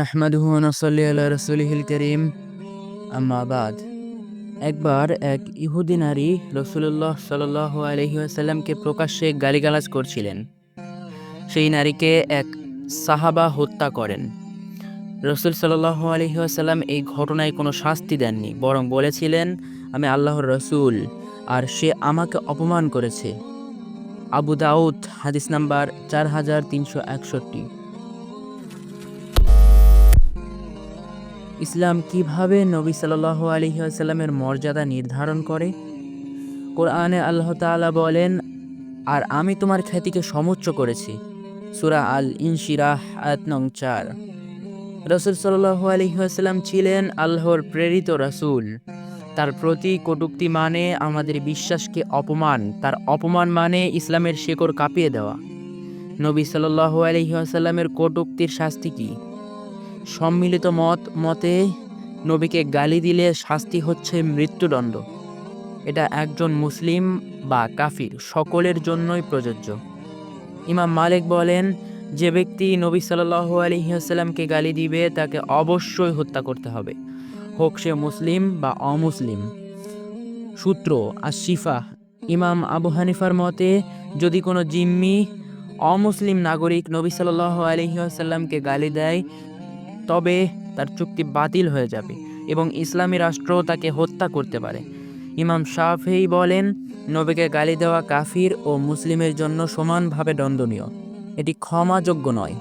নাহমাদুহু নসল্লি আল্লাহ রসুলিহিল করিম। আম্মাবাদ একবার এক ইহুদি নারী রসুল্লাহ সাল আলহি আসাল্লামকে প্রকাশ্যে গালিগালাজ করছিলেন। সেই নারীকে এক সাহাবা হত্যা করেন। রসুল সাল্লাহ আলহি আসাল্লাম এই ঘটনায় কোনো শাস্তি দেননি, বরং বলেছিলেন, আমি আল্লাহর রসুল, আর সে আমাকে অপমান করেছে। আবু দাউদ, হাদিস নাম্বার চার হাজার তিনশো একষট্টি। ইসলাম কীভাবে নবী সাল্লাহ আলহি আসাল্লামের মর্যাদা নির্ধারণ করে? কোরআনে আল্লাহ তাআলা বলেন, আর আমি তোমার খ্যাতিকে সমুচ্চ করেছি। সুরা আল ইনশিরাহ আয়াত নং চার। রসুল আলহি আসাল্লাম ছিলেন আল্লাহর প্রেরিত রাসূল। তার প্রতি কটুক্তি মানে আমাদের বিশ্বাসকে অপমান। তার অপমান মানে ইসলামের শেকড় কাঁপিয়ে দেওয়া। নবী সাল্লাহ আসাল্লামের কটুক্তির শাস্তি কী? সম্মিলিত মত মতে নবীকে গালি দিলে শাস্তি হচ্ছে মৃত্যুদণ্ড। এটা একজন মুসলিম বা কাফির সকলের জন্যই প্রযোজ্য। ইমাম মালিক বলেন, যে ব্যক্তি নবী সাল্লাহ আলহিহাস্লামকে গালি দিবে, তাকে অবশ্যই হত্যা করতে হবে। হোক সে মুসলিম বা অমুসলিম। সূত্র আশিফা ইমাম আবু হানিফার মতে, যদি কোনো জিম্মি অমুসলিম নাগরিক নবী সাল্লাহ আলহিহাস্লামকে গালি দেয় তবে তার চুক্তি বাতিল হয়ে যাবে এবং ইসলামী রাষ্ট্র তাকে হত্যা করতে পারে। ইমাম শাফেই বলেন, নবীকে গালি দেওয়া কাফির ও মুসলিমের জন্য সমানভাবে দণ্ডনীয়। এটি ক্ষমাযোগ্য নয়।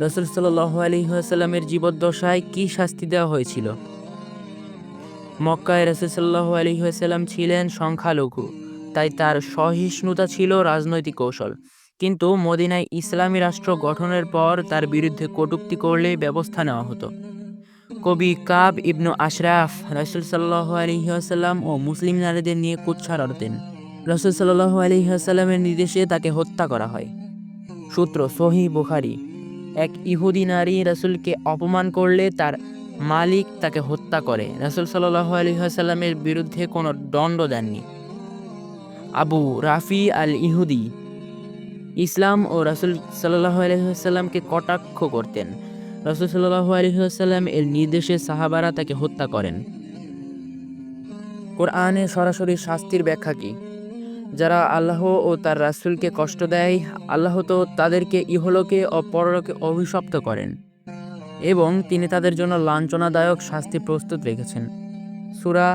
রসুল সাল্লাহ আলহিহাস্লামের জীবদ্দশায় কী শাস্তি দেওয়া হয়েছিল? মক্কায় রসুল সাল্লাহ আলহিহাস্লাম ছিলেন সংখ্যালঘু, তাই তার সহিষ্ণুতা ছিল রাজনৈতিক কৌশল। কিন্তু মদিনায় ইসলামী রাষ্ট্র গঠনের পর তার বিরুদ্ধে কটূক্তি করলে ব্যবস্থা নেওয়া হতো। কবি কাব ইবনু আশরাফ রসুল সাল্লাহ আলহিহাসাল্লাম ও মুসলিম নারীদের নিয়ে কুচ্ছার আরতেন রসুল সাল্লাহ আলহিহাসাল্লামের নির্দেশে তাকে হত্যা করা হয়। সূত্র সহি বুখারি। এক ইহুদি নারী রসুলকে অপমান করলে তার মালিক তাকে হত্যা করে। রসুল সাল্লাহ আলহিহাসাল্লামের বিরুদ্ধে কোনো দণ্ড দেননি। আবু রাফি আল ইহুদি ইসলাম ও রাসুল সাল্লাহ আলহিহাস্লামকে কটাক্ষ করতেন। রাসুল সাল্লাহ আলহিহাস্লাম এর নির্দেশে সাহাবারা তাকে হত্যা করেন। কোরআনে সরাসরি শাস্তির ব্যাখ্যা কি? যারা আল্লাহ ও তার রাসুলকে কষ্ট দেয়, আল্লাহ তো তাদেরকে ইহলোকে ও পরলোকে অভিশপ্ত করেন এবং তিনি তাদের জন্য লাঞ্ছনাদায়ক শাস্তি প্রস্তুত রেখেছেন। সুরা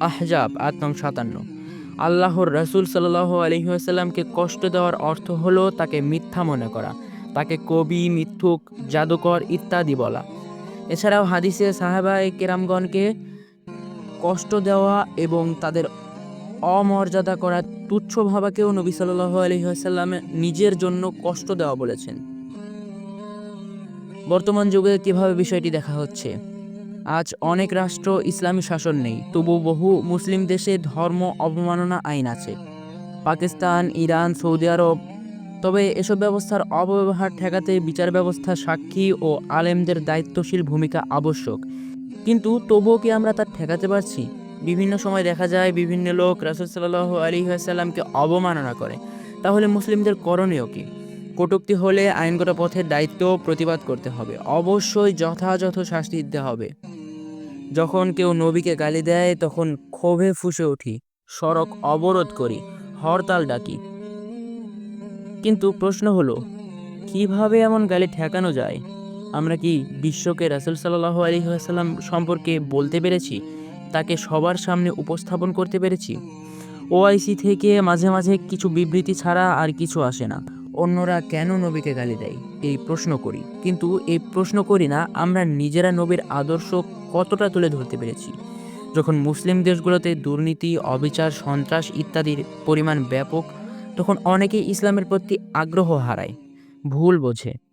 আহজাব নং সাতান্ন। আল্লাহর রসুল সাল্লাহ আলহিহাস্লামকে কষ্ট দেওয়ার অর্থ হলো তাকে মিথ্যা মনে করা, তাকে কবি, মিথ্যুক, জাদুকর ইত্যাদি বলা। এছাড়াও হাদিসে সাহেবা কেরামগণকে কষ্ট দেওয়া এবং তাদের অমর্যাদা করা তুচ্ছ ভাবাকেও নবী সাল্লাহ আলহিহাস্লাম নিজের জন্য কষ্ট দেওয়া বলেছেন। বর্তমান যুগে কীভাবে বিষয়টি দেখা হচ্ছে? আজ অনেক রাষ্ট্র ইসলামী শাসন নেই তবু বহু মুসলিম দেশে ধর্ম অবমাননা আইন আছে। পাকিস্তান, ইরান, সৌদি আরব, তবে এসব ব্যবস্থার অপব্যবহার ঠেকাতে বিচার ব্যবস্থা সাক্ষী ও আলেমদের দায়িত্বশীল ভূমিকা আবশ্যক। কিন্তু তবুও কি আমরা তা ঠেকাতে পারছি? বিভিন্ন সময় দেখা যায় বিভিন্ন লোক রাসুল সাল্লাহ আলী আসাল্লামকে অবমাননা করে। তাহলে মুসলিমদের করণীয় কী? কটুক্তি হলে আইনগত পথের দায়িত্ব প্রতিবাদ করতে হবে। অবশ্যই যথাযথ শাস্তি দিতে হবে। যখন কেউ নবীকে গালি দেয়, তখন ক্ষোভে ফুসে উঠি, সড়ক অবরোধ করি, হরতাল ডাকি। কিন্তু প্রশ্ন হলো, কীভাবে এমন গালি ঠেকানো যায়? আমরা কি বিশ্বকে রাসুল সাল্লাহ আলী আসাল্লাম সম্পর্কে বলতে পেরেছি? তাকে সবার সামনে উপস্থাপন করতে পেরেছি? ওআইসি থেকে মাঝে মাঝে কিছু বিবৃতি ছাড়া আর কিছু আসে না। অন্যরা কেন নবীকে গালি দেয়? এই প্রশ্ন করি। কিন্তু এই প্রশ্ন করি না, আমরা নিজেরা নবীর আদর্শ কতটা তুলে ধরতে পেরেছি? যখন মুসলিম দেশগুলোতে দুর্নীতি, অবিচার, সন্ত্রাস ইত্যাদির পরিমাণ ব্যাপক, তখন অনেকেই ইসলামের প্রতি আগ্রহ হারায়। ভুল বোঝে।